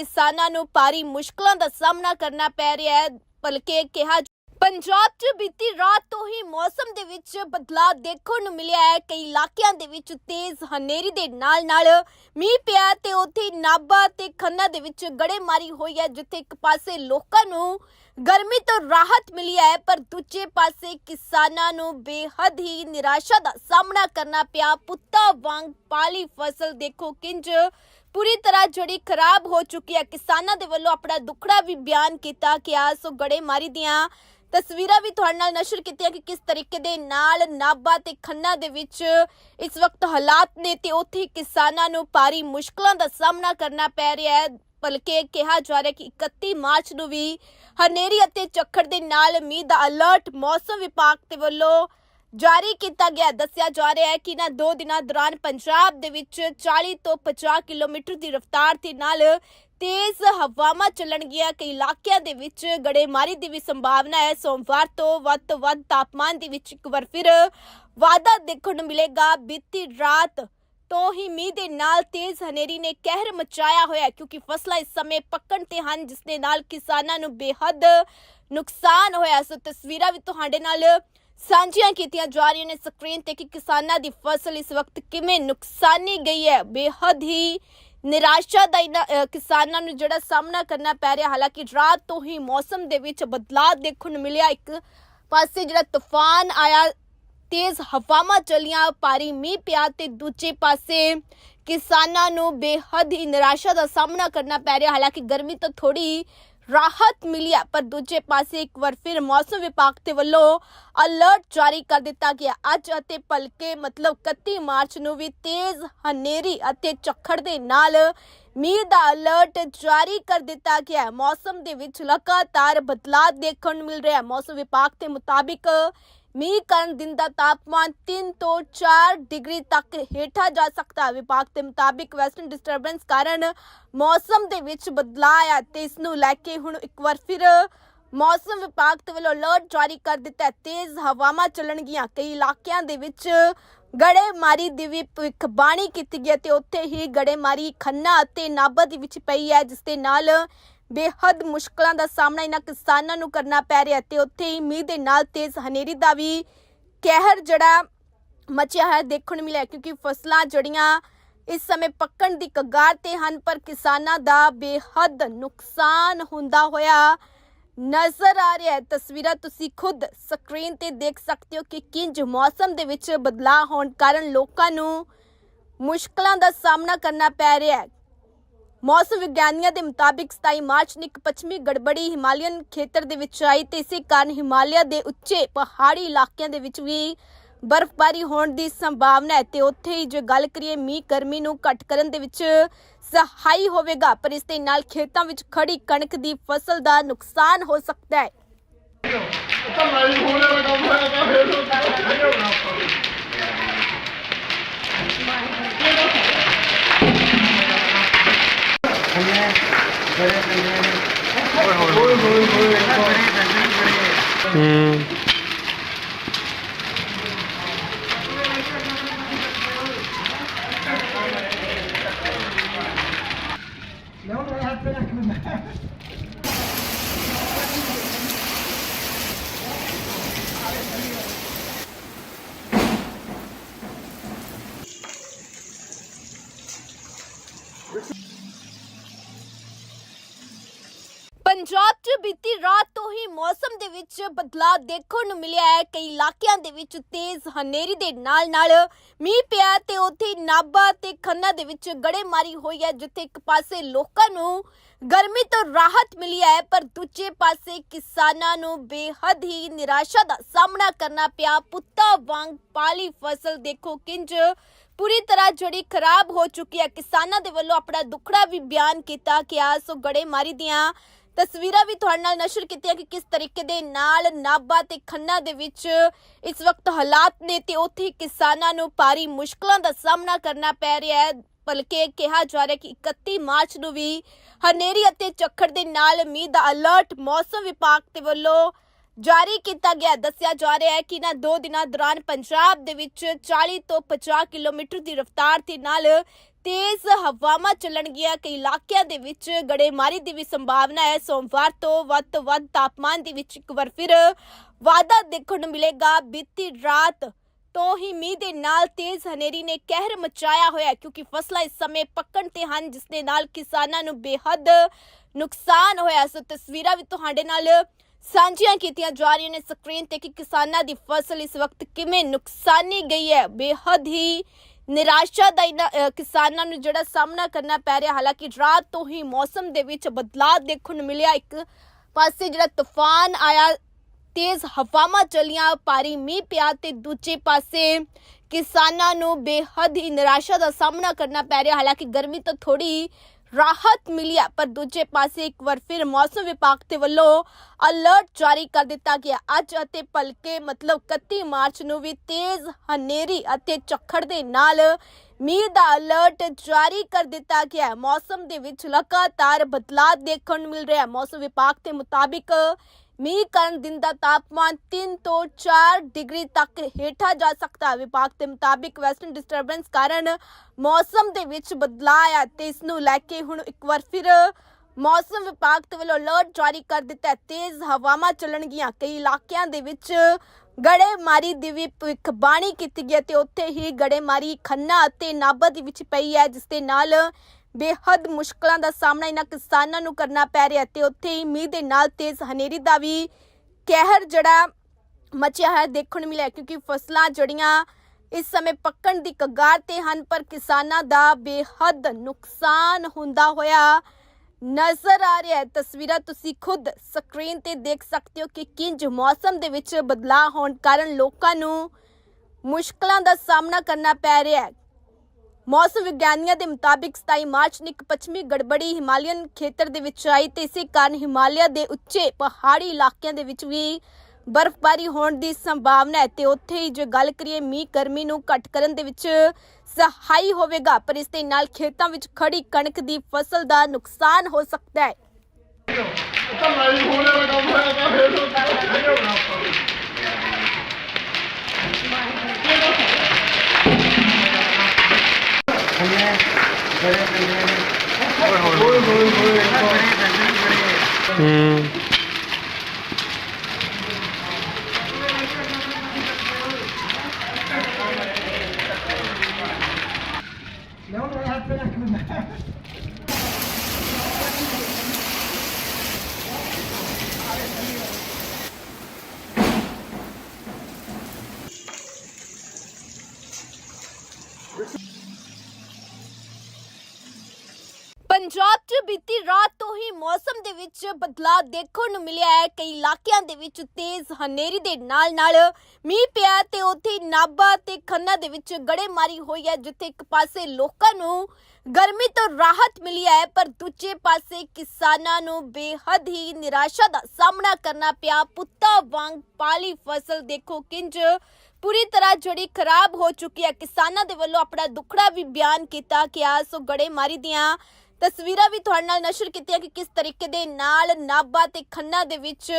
ਕਿਸਾਨਾਂ ਨੂੰ ਭਾਰੀ ਮੁਸ਼ਕਲਾਂ ਦਾ ਸਾਹਮਣਾ ਕਰਨਾ ਪੈ ਰਿਹਾ ਹੈ, ਬਲਕਿ ਕਿਹਾ ਪੰਜਾਬ 'ਚ ਬੀਤੀ ਰਾਤ ਤੋਂ ਹੀ ਮੌਸਮ ਦੇ ਵਿੱਚ ਬਦਲਾਅ ਦੇਖਣ ਨੂੰ ਮਿਲਿਆ ਹੈ। ਕਈ ਇਲਾਕਿਆਂ ਦੇ ਵਿੱਚ ਤੇਜ਼ ਹਨੇਰੀ ਦੇ ਨਾਲ-ਨਾਲ ਮੀਂਹ ਪਿਆ ਤੇ ਉੱਥੇ ਹੀ ਨਾਭਾ ਤੇ ਖੰਨਾ ਦੇ ਵਿੱਚ ਗੜੇਮਾਰੀ ਹੋਈ ਹੈ, ਜਿੱਥੇ ਇੱਕ ਪਾਸੇ ਲੋਕਾਂ ਨੂੰ ਗਰਮੀ ਤੋਂ ਰਾਹਤ ਮਿਲੀ ਹੈ, ਪਰ ਦੂਜੇ ਪਾਸੇ ਕਿਸਾਨਾਂ ਨੂੰ ਬੇਹੱਦ ਹੀ ਨਿਰਾਸ਼ਾ ਦਾ ਸਾਹਮਣਾ ਕਰਨਾ ਪਿਆ। ਪੁੱਤਾਂ ਵਾਂਗ ਪਾਲੀ ਫਸਲ ਦੇਖੋ, ਕਿੰਜ ਪੂਰੀ ਤਰ੍ਹਾਂ ਜਿਹੜੀ ਖਰਾਬ ਹੋ ਚੁੱਕੀ ਹੈ। ਕਿਸਾਨਾਂ ਦੇ ਵੱਲੋਂ ਆਪਣਾ ਦੁੱਖੜਾ ਵੀ ਬਿਆਨ ਕੀਤਾ ਗਿਆ ਸੋ ਗੜੇਮਾਰੀ ਦੀਆਂ ਤਸਵੀਰਾਂ ਵੀ ਤੁਹਾਡੇ ਨਾਲ ਨਸ਼ਰ ਕੀਤੀਆਂ ਕਿ ਕਿਸ ਤਰੀਕੇ ਦੇ ਨਾਲ ਨਾਭਾ ਤੇ ਖੰਨਾ ਦੇ ਵਿੱਚ ਇਸ ਵਕਤ ਹਾਲਾਤ ਨੇ ਤੇ ਉੱਥੇ ਕਿਸਾਨਾਂ ਨੂੰ ਭਾਰੀ ਮੁਸ਼ਕਲਾਂ ਦਾ ਸਾਹਮਣਾ ਕਰਨਾ ਪੈ ਰਿਹਾ ਹੈ। ਬਲਕਿ ਕਿਹਾ ਜਾ ਰਿਹਾ ਕਿ 31 ਮਾਰਚ ਨੂੰ ਵੀ ਹਨੇਰੀ ਅਤੇ ਚੱਖੜ ਦੇ ਨਾਲ ਮੀਂਹ ਦਾ ਅਲਰਟ ਮੌਸਮ ਵਿਭਾਗ ਦੇ ਵੱਲੋਂ ਜਾਰੀ ਕੀਤਾ ਗਿਆ। ਦੱਸਿਆ ਜਾ ਰਿਹਾ ਹੈ ਕਿ ਇਹਨਾਂ ਦੋ ਦਿਨਾਂ ਦੌਰਾਨ ਪੰਜਾਬ ਦੇ ਵਿੱਚ 40 ਤੋਂ 50 ਕਿਲੋਮੀਟਰ ਦੀ ਰਫ਼ਤਾਰ ਦੇ ਨਾਲ ਤੇਜ਼ ਹਵਾਵਾਂ ਚੱਲਣਗੀਆਂ। ਕਈ ਇਲਾਕਿਆਂ ਦੇ ਵਿੱਚ ਗੜੇਮਾਰੀ ਦੀ ਵੀ ਸੰਭਾਵਨਾ ਹੈ। ਸੋਮਵਾਰ ਤੋਂ ਵੱਧ ਤੋਂ ਵੱਧ ਤਾਪਮਾਨ ਦੇ ਵਿੱਚ ਇੱਕ ਵਾਰ ਫਿਰ ਵਾਧਾ ਦੇਖਣ ਨੂੰ ਮਿਲੇਗਾ। ਬੀਤੀ ਰਾਤ ਤੋਂ ਹੀ ਮੀਂਹ ਦੇ ਨਾਲ ਤੇਜ਼ ਹਨੇਰੀ ਨੇ ਕਹਿਰ ਮਚਾਇਆ ਹੋਇਆ ਕਿਉਂਕਿ ਫਸਲਾਂ ਇਸ ਸਮੇਂ ਪੱਕਣ ਤੇ ਹਨ, ਜਿਸ ਦੇ ਨਾਲ ਕਿਸਾਨਾਂ ਨੂੰ ਬੇਹੱਦ ਨੁਕਸਾਨ ਹੋਇਆ। ਸੋ ਤਸਵੀਰਾਂ ਵੀ ਤੁਹਾਡੇ ਨਾਲ ਸਾਂਝੀਆਂ ਕੀਤੀਆਂ ਜਾ ਰਹੀਆਂ ਨੇ ਸਕਰੀਨ ਤੇ ਕਿ ਕਿਸਾਨਾਂ ਦੀ ਫਸਲ ਇਸ ਵਕਤ ਕਿਵੇਂ ਨੁਕਸਾਨੀ ਗਈ ਹੈ। ਬੇਹੱਦ ਹੀ ਨਿਰਾਸ਼ਾ ਦਾ ਇਹਨਾਂ, ਕਿਸਾਨਾਂ ਨੂੰ ਜਿਹੜਾ ਸਾਹਮਣਾ ਕਰਨਾ ਪੈ ਰਿਹਾ। ਹਾਲਾਂਕਿ ਰਾਤ ਤੋਂ ਹੀ ਮੌਸਮ ਦੇ ਵਿੱਚ ਬਦਲਾਅ ਦੇਖਣ ਨੂੰ ਮਿਲਿਆ। ਇੱਕ ਪਾਸੇ ਜਿਹੜਾ ਤੂਫਾਨ ਆਇਆ ਤੇਜ਼ ਹਵਾਵਾਂ ਚਲੀਆਂ ਭਾਰੀ ਮੀਂਹ ਪਿਆ ਤੇ ਦੂਜੇ ਪਾਸੇ ਕਿਸਾਨਾਂ ਨੂੰ ਬੇਹੱਦ ਹੀ ਨਿਰਾਸ਼ਾ ਦਾ ਸਾਹਮਣਾ ਕਰਨਾ ਪੈ ਰਿਹਾ। ਹਾਲਾਂਕਿ ਗਰਮੀ ਤੋਂ ਥੋੜੀ ਰਾਹਤ ਮਿਲੀ ਹੈ, ਪਰ ਦੂਜੇ ਪਾਸੇ ਇੱਕ ਵਾਰ ਫਿਰ ਮੌਸਮ ਵਿਭਾਗ ਦੇ ਵੱਲੋਂ ਅਲਰਟ ਜਾਰੀ ਕਰ ਦਿੱਤਾ ਗਿਆ। ਅੱਜ ਅਤੇ ਭਲਕੇ ਮਤਲਬ 31 ਮਾਰਚ ਨੂੰ ਵੀ ਤੇਜ਼ ਹਨੇਰੀ ਅਤੇ ਝੱਖੜ ਦੇ ਨਾਲ ਮੀਂਹ ਦਾ ਅਲਰਟ ਜਾਰੀ ਕਰ ਦਿੱਤਾ ਗਿਆ ਹੈ। ਮੌਸਮ ਦੇ ਵਿੱਚ ਲਗਾਤਾਰ ਬਦਲਾਅ ਦੇਖਣ ਨੂੰ ਮਿਲ ਰਿਹਾ ਹੈ। ਮੌਸਮ ਵਿਭਾਗ ਦੇ ਮੁਤਾਬਿਕ ਮੀਂਹ ਕਾਰਨ ਦਿਨ ਦਾ ਤਾਪਮਾਨ 3 ਤੋਂ 4 ਡਿਗਰੀ ਤੱਕ ਹੇਠਾਂ ਜਾ ਸਕਦਾ ਹੈ ਵਿਭਾਗ ਦੇ ਮੁਤਾਬਿਕ ਵੈਸਟਰਨ ਡਿਸਟਰਬੈਂਸ ਕਾਰਨ ਮੌਸਮ ਦੇ ਵਿੱਚ ਬਦਲਾਅ ਆਇਆ ਤੇ ਇਸ ਨੂੰ ਲੈ ਕੇ ਹੁਣ ਇੱਕ ਵਾਰ ਫਿਰ ਮੌਸਮ ਵਿਭਾਗ ਦੇ ਵੱਲੋਂ ਅਲਰਟ ਜਾਰੀ ਕਰ ਦਿੱਤਾ ਹੈ ਤੇਜ਼ ਹਵਾਵਾਂ ਚੱਲਣਗੀਆਂ ਕਈ ਇਲਾਕਿਆਂ ਦੇ ਵਿੱਚ ਗੜੇਮਾਰੀ ਦੀ ਵੀ ਭਵਿੱਖਬਾਣੀ ਕੀਤੀ ਗਈ ਹੈ ਤੇ ਉੱਥੇ ਹੀ ਗੜੇਮਾਰੀ ਖੰਨਾ ਅਤੇ ਨਾਭਾ ਦੇ ਵਿੱਚ ਪਈ ਹੈ ਜਿਸ ਦੇ ਨਾਲ ਬੇਹੱਦ ਮੁਸ਼ਕਲਾਂ ਦਾ ਸਾਹਮਣਾ ਇਹਨਾਂ ਕਿਸਾਨਾਂ ਨੂੰ ਕਰਨਾ ਪੈ ਰਿਹਾ ਤੇ ਉੱਥੇ ਹੀ ਮੀਂਹ ਦੇ ਨਾਲ ਤੇਜ਼ ਹਨੇਰੀ ਦਾ ਵੀ ਕਹਿਰ ਜਿਹੜਾ ਮਚਿਆ ਹੈ ਦੇਖਣ ਨੂੰ ਮਿਲਿਆ, ਕਿਉਂਕਿ ਫਸਲਾਂ ਜੜੀਆਂ ਇਸ ਸਮੇਂ ਪੱਕਣ ਦੀ ਕਗਾਰ ਤੇ ਹਨ, ਪਰ ਕਿਸਾਨਾਂ ਦਾ ਬੇਹੱਦ ਨੁਕਸਾਨ ਹੁੰਦਾ ਹੋਇਆ ਨਜ਼ਰ ਆ ਰਿਹਾ ਹੈ। ਤਸਵੀਰਾਂ ਤੁਸੀਂ ਖੁਦ ਸਕਰੀਨ ਤੇ ਦੇਖ ਸਕਦੇ ਹੋ ਕਿ ਕਿੰਜ ਮੌਸਮ ਦੇ ਵਿੱਚ ਬਦਲਾਅ ਹੋਣ ਕਾਰਨ ਲੋਕਾਂ ਨੂੰ ਮੁਸ਼ਕਲਾਂ ਦਾ ਸਾਹਮਣਾ ਕਰਨਾ ਪੈ ਰਿਹਾ ਹੈ। ਮੌਸਮ ਵਿਗਿਆਨੀਆਂ ਦੇ ਮੁਤਾਬਿਕ 27 ਮਾਰਚ ਨੂੰ ਇੱਕ ਪੱਛਮੀ ਗੜਬੜੀ ਹਿਮਾਲਯਨ ਖੇਤਰ ਦੇ ਵਿੱਚ ਆਈ ਤੇ ਇਸੇ ਕਾਰਨ ਹਿਮਾਲਿਆ ਦੇ ਉੱਚੇ ਪਹਾੜੀ ਇਲਾਕਿਆਂ ਦੇ ਵਿੱਚ ਵੀ ਬਰਫ਼ਬਾਰੀ ਹੋਣ ਦੀ ਸੰਭਾਵਨਾ ਹੈ ਤੇ ਉੱਥੇ ਹੀ ਜੇ ਗੱਲ ਕਰੀਏ ਮੀਂਹ ਗਰਮੀ ਨੂੰ ਘੱਟ ਕਰਨ ਦੇ ਵਿੱਚ ਸਹਾਈ ਹੋਵੇਗਾ, ਪਰ ਇਸ ਦੇ ਨਾਲ ਖੇਤਾਂ ਵਿੱਚ ਖੜੀ ਕਣਕ ਦੀ ਫਸਲ ਦਾ ਨੁਕਸਾਨ ਹੋ ਸਕਦਾ ਹੈ ਤਾਂ ਲਾਈਵ ਹੋ ਜਾਣਾ ਕੰਮ ਹੈਗਾ ਫੇਰ ਨਹੀਂ ਹੋਣਾ ਆਪਾਂ ਹੋਏ ਹੋਏ ਹੋਏ ਹੂੰ ਪੰਜਾਬ 'ਚ ਬੀਤੀ ਰਾਤ ਤੋਂ ਹੀ ਮੌਸਮ ਦੇ ਵਿੱਚ ਬਦਲਾਅ ਦੇਖਣ ਨੂੰ ਮਿਲਿਆ ਹੈ, ਕਈ ਇਲਾਕਿਆਂ ਦੇ ਵਿੱਚ ਤੇਜ਼ ਹਨੇਰੀ ਦੇ ਨਾਲ-ਨਾਲ ਮੀਂਹ ਪਿਆ ਤੇ ਉੱਥੇ ਹੀ ਤੇ ਖੰਨਾ ਦੇ ਵਿੱਚ ਗੜੇਮਾਰੀ ਹੋਈ ਹੈ, ਜਿੱਥੇ ਇੱਕ ਪਾਸੇ ਲੋਕਾਂ ਨੂੰ ਗਰਮੀ ਤੋਂ ਰਾਹਤ ਮਿਲੀ ਹੈ, ਪਰ ਦੂਜੇ ਪਾਸੇ ਕਿਸਾਨਾਂ ਨੂੰ ਬੇਹੱਦ ਹੀ ਨਿਰਾਸ਼ਾ ਦਾ ਸਾਹਮਣਾ ਕਰਨਾ ਪਿਆ। ਪੁੱਤਾਂ ਵਾਂਗ ਪਾਲੀ ਫਸਲ ਦੇਖੋ ਕਿੰਜ ਪੂਰੀ ਤਰ੍ਹਾਂ ਜਿਹੜੀ ਖਰਾਬ ਹੋ ਚੁੱਕੀ ਹੈ। ਕਿਸਾਨਾਂ ਦੇ ਵੱਲੋਂ ਆਪਣਾ ਦੁੱਖੜਾ ਵੀ ਬਿਆਨ ਕੀਤਾ ਗਿਆ। ਸੋ ਗੜੇਮਾਰੀ ਦੀਆਂ ਤਸਵੀਰਾਂ ਵੀ ਤੁਹਾਡੇ ਨਾਲ ਨਸ਼ਰ ਕੀਤੀਆਂ ਕਿ ਕਿਸ ਤਰੀਕੇ ਦੇ ਨਾਲ ਨਾਭਾ ਤੇ ਖੰਨਾ ਦੇ ਵਿੱਚ ਇਸ ਵਕਤ ਹਾਲਾਤ ਨੇ ਤੇ ਉੱਥੇ ਕਿਸਾਨਾਂ ਨੂੰ ਭਾਰੀ ਮੁਸ਼ਕਲਾਂ ਦਾ ਸਾਹਮਣਾ ਕਰਨਾ ਪੈ ਰਿਹਾ ਹੈ। ਬਲਕਿ ਕਿਹਾ ਜਾ ਰਿਹਾ ਕਿ 31 ਮਾਰਚ ਨੂੰ ਵੀ ਹਨੇਰੀ ਅਤੇ ਚੱਖੜ ਦੇ ਨਾਲ ਮੀਂਹ ਦਾ ਅਲਰਟ ਮੌਸਮ ਵਿਭਾਗ ਦੇ ਵੱਲੋਂ ਜਾਰੀ ਕੀਤਾ ਗਿਆ। ਦੱਸਿਆ ਜਾ ਰਿਹਾ ਹੈ ਕਿ ਇਹਨਾਂ ਦੋ ਦਿਨਾਂ ਦੌਰਾਨ ਪੰਜਾਬ ਦੇ ਵਿੱਚ 40 ਤੋਂ 50 ਕਿਲੋਮੀਟਰ ਦੀ ਰਫ਼ਤਾਰ ਦੇ ਨਾਲ ਤੇਜ਼ ਹਵਾਵਾਂ ਚੱਲਣਗੀਆਂ, ਕਈ ਇਲਾਕਿਆਂ ਦੇ ਵਿੱਚ ਗੜੇਮਾਰੀ ਦੀ ਵੀ ਸੰਭਾਵਨਾ ਹੈ। ਸੋਮਵਾਰ ਤੋਂ ਵੱਧ ਤੋਂ ਵੱਧ ਤਾਪਮਾਨ ਦੇ ਵਿੱਚ ਇੱਕ ਵਾਰ ਫਿਰ ਵਾਧਾ ਦੇਖਣ ਨੂੰ ਮਿਲੇਗਾ। ਬੀਤੀ ਰਾਤ ਤੋਂ ਹੀ ਮੀਂਹ ਦੇ ਨਾਲ ਤੇਜ਼ ਹਨੇਰੀ ਨੇ ਕਹਿਰ ਮਚਾਇਆ ਹੋਇਆ ਕਿਉਂਕਿ ਫਸਲਾਂ ਇਸ ਸਮੇਂ ਪੱਕਣ ਤੇ ਹਨ, ਜਿਸ ਦੇ ਨਾਲ ਕਿਸਾਨਾਂ ਨੂੰ ਬੇਹੱਦ ਨੁਕਸਾਨ ਹੋਇਆ। ਸੋ ਤਸਵੀਰਾਂ ਵੀ ਤੁਹਾਡੇ ਨਾਲ ਸਾਂਝੀਆਂ ਕੀਤੀਆਂ ਜਾ ਰਹੀਆਂ ਨੇ ਸਕਰੀਨ ਤੇ ਕਿ ਕਿਸਾਨਾਂ ਦੀ ਫਸਲ ਇਸ ਵਕਤ ਕਿਵੇਂ ਨੁਕਸਾਨੀ ਗਈ ਹੈ। ਬੇਹੱਦ ਹੀ ਨਿਰਾਸ਼ਾ ਦਾ ਕਿਸਾਨਾਂ ਨੂੰ ਜਿਹੜਾ ਸਾਹਮਣਾ ਕਰਨਾ ਪੈ ਰਿਹਾ, ਹਾਲਾਂਕਿ ਰਾਤ ਤੋਂ ਹੀ ਮੌਸਮ ਦੇ ਵਿੱਚ ਬਦਲਾਅ ਦੇਖਣ ਨੂੰ ਮਿਲਿਆ। ਇੱਕ ਪਾਸੇ ਜਿਹੜਾ ਤੂਫਾਨ ਆਇਆ, ਤੇਜ਼ ਹਵਾਵਾਂ ਚੱਲੀਆਂ, ਭਾਰੀ ਮੀਂਹ ਪਿਆ ਤੇ ਦੂਜੇ ਪਾਸੇ ਕਿਸਾਨਾਂ ਨੂੰ ਬੇਹੱਦ ਹੀ ਨਿਰਾਸ਼ਾ ਦਾ ਸਾਹਮਣਾ ਕਰਨਾ ਪੈ ਰਿਹਾ। ਹਾਲਾਂਕਿ ਗਰਮੀ ਤਾਂ ਥੋੜੀ ਰਾਹਤ ਮਿਲੀ ਹੈ, ਪਰ ਦੂਜੇ ਪਾਸੇ ਇੱਕ ਵਾਰ ਫਿਰ ਮੌਸਮ ਵਿਭਾਗ ਦੇ ਵੱਲੋਂ ਅਲਰਟ ਜਾਰੀ ਕਰ ਦਿੱਤਾ ਗਿਆ। ਅੱਜ ਅਤੇ ਭਲਕੇ ਮਤਲਬ 31 ਮਾਰਚ ਨੂੰ ਵੀ ਤੇਜ਼ ਹਨੇਰੀ ਅਤੇ ਝੱਖੜ ਦੇ ਨਾਲ ਮੀਂਹ ਦਾ ਅਲਰਟ ਜਾਰੀ ਕਰ ਦਿੱਤਾ ਗਿਆ ਹੈ। ਮੌਸਮ ਦੇ ਵਿੱਚ ਲਗਾਤਾਰ ਬਦਲਾਅ ਦੇਖਣ ਨੂੰ ਮਿਲ ਰਿਹਾ ਹੈ। ਮੌਸਮ ਵਿਭਾਗ ਦੇ ਮੁਤਾਬਿਕ ਮੀਂਹ ਕਾਰਨ ਦਿਨ ਦਾ ਤਾਪਮਾਨ 3 ਤੋਂ 4 ਡਿਗਰੀ ਤੱਕ ਹੇਠਾਂ ਜਾ ਸਕਦਾ ਹੈ। ਵਿਭਾਗ ਦੇ ਮੁਤਾਬਿਕ ਵੈਸਟਰਨ ਡਿਸਟਰਬੈਂਸ ਕਾਰਨ ਮੌਸਮ ਦੇ ਵਿੱਚ ਬਦਲਾਅ ਆਇਆ ਤੇ ਇਸ ਨੂੰ ਲੈ ਕੇ ਹੁਣ ਇੱਕ ਵਾਰ ਫਿਰ ਮੌਸਮ ਵਿਭਾਗ ਦੇ ਵੱਲੋਂ ਅਲਰਟ ਜਾਰੀ ਕਰ ਦਿੱਤਾ ਤੇਜ਼ ਹਵਾਵਾਂ ਚੱਲਣਗੀਆਂ। ਕਈ ਇਲਾਕਿਆਂ ਦੇ ਵਿੱਚ ਗੜੇਮਾਰੀ ਦੀ ਵੀ ਭਵਿੱਖਬਾਣੀ ਕੀਤੀ ਗਈ ਤੇ ਉੱਥੇ ਹੀ ਗੜੇਮਾਰੀ ਖੰਨਾ ਅਤੇ ਨਾਭਾ ਦੇ ਵਿੱਚ ਪਈ ਹੈ, ਜਿਸ ਦੇ ਨਾਲ ਬੇਹੱਦ ਮੁਸ਼ਕਲਾਂ ਦਾ ਸਾਹਮਣਾ ਇਹਨਾਂ ਕਿਸਾਨਾਂ ਨੂੰ ਕਰਨਾ ਪੈ ਰਿਹਾ ਤੇ ਉੱਥੇ ਹੀ ਮੀਂਹ ਦੇ ਨਾਲ ਤੇਜ਼ ਹਨੇਰੀ ਦਾ ਵੀ ਕਹਿਰ ਜਿਹੜਾ ਮਚਿਆ ਹੈ ਦੇਖਣ ਨੂੰ ਮਿਲਿਆ ਕਿਉਂਕਿ ਫਸਲਾਂ ਜੜੀਆਂ ਇਸ ਸਮੇਂ ਪੱਕਣ ਦੀ ਕਗਾਰ ਤੇ ਹਨ, ਪਰ ਕਿਸਾਨਾਂ ਦਾ ਬੇਹੱਦ ਨੁਕਸਾਨ ਹੁੰਦਾ ਹੋਇਆ ਨਜ਼ਰ ਆ ਰਿਹਾ ਹੈ। ਤਸਵੀਰਾਂ ਤੁਸੀਂ ਖੁਦ ਸਕਰੀਨ ਤੇ ਦੇਖ ਸਕਦੇ ਹੋ ਕਿ ਕਿੰਜ ਮੌਸਮ ਦੇ ਵਿੱਚ ਬਦਲਾਅ ਹੋਣ ਕਾਰਨ ਲੋਕਾਂ ਨੂੰ ਮੁਸ਼ਕਲਾਂ ਦਾ ਸਾਹਮਣਾ ਕਰਨਾ ਪੈ ਰਿਹਾ ਹੈ। ਮੌਸਮ ਵਿਗਿਆਨੀਆਂ ਦੇ ਮੁਤਾਬਿਕ 27 ਮਾਰਚ ਨੂੰ ਇੱਕ ਪੱਛਮੀ ਗੜਬੜੀ ਹਿਮਾਲਯਨ ਖੇਤਰ ਦੇ ਵਿੱਚ ਆਈ ਤੇ ਇਸੇ ਕਾਰਨ ਹਿਮਾਲਿਆ ਦੇ ਉੱਚੇ ਪਹਾੜੀ ਇਲਾਕਿਆਂ ਦੇ ਵਿੱਚ ਵੀ ਬਰਫ਼ਬਾਰੀ ਹੋਣ ਦੀ ਸੰਭਾਵਨਾ ਹੈ ਤੇ ਉੱਥੇ ਹੀ ਜੇ ਗੱਲ ਕਰੀਏ ਮੀਂਹ ਗਰਮੀ ਨੂੰ ਘੱਟ ਕਰਨ ਦੇ ਵਿੱਚ ਸਹਾਈ ਹੋਵੇਗਾ, ਪਰ ਇਸ ਦੇ ਨਾਲ ਖੇਤਾਂ ਵਿੱਚ ਖੜੀ ਕਣਕ ਦੀ ਫਸਲ ਦਾ ਨੁਕਸਾਨ ਹੋ ਸਕਦਾ ਹੈ। ਤਾਂ ਲਾਈਵ ਹੋ ਰਿਹਾ ਕੰਮ ਹੈ ਤਾਂ ਫੇਰ ਨਹੀਂ ਹੋਣਾ ਹੋਏ ਹੋਏ ਹੋਏ ਹੂੰ ਪੰਜਾਬ 'ਚ ਬੀਤੀ ਰਾਤ ਤੋਂ ਹੀ ਮੌਸਮ ਦੇ ਵਿੱਚ ਬਦਲਾਅ ਦੇਖਣ ਨੂੰ ਮਿਲਿਆ ਹੈ, ਕਈ ਇਲਾਕਿਆਂ ਦੇ ਵਿੱਚ ਤੇਜ਼ ਹਨੇਰੀ ਦੇ ਨਾਲ-ਨਾਲ ਮੀਂਹ ਪਿਆ ਤੇ ਉੱਥੇ ਹੀ ਤੇ ਖੰਨਾ ਦੇ ਵਿੱਚ ਗੜੇਮਾਰੀ ਹੋਈ ਹੈ, ਜਿੱਥੇ ਇੱਕ ਪਾਸੇ ਲੋਕਾਂ ਨੂੰ ਗਰਮੀ ਤੋਂ ਰਾਹਤ ਮਿਲੀ ਹੈ, ਪਰ ਦੂਜੇ ਪਾਸੇ ਕਿਸਾਨਾਂ ਨੂੰ ਬੇਹੱਦ ਹੀ ਨਿਰਾਸ਼ਾ ਦਾ ਸਾਹਮਣਾ ਕਰਨਾ ਪਿਆ। ਪੁੱਤਾਂ ਵਾਂਗ ਪਾਲੀ ਫਸਲ ਦੇਖੋ, ਕਿੰਜ ਪੂਰੀ ਤਰ੍ਹਾਂ ਜਿਹੜੀ ਖਰਾਬ ਹੋ ਚੁੱਕੀ ਹੈ। ਕਿਸਾਨਾਂ ਦੇ ਵੱਲੋਂ ਆਪਣਾ ਦੁੱਖੜਾ ਵੀ ਬਿਆਨ ਕੀਤਾ ਗਿਆ। ਸੋ ਗੜੇਮਾਰੀ ਦੀਆਂ ਤਸਵੀਰਾਂ ਵੀ ਤੁਹਾਡੇ ਨਾਲ ਨਸ਼ਰ ਕੀਤੀਆਂ ਕਿ ਕਿਸ ਤਰੀਕੇ ਦੇ ਨਾਲ ਨਾਭਾ ਤੇ ਖੰਨਾ ਦੇ ਵਿੱਚ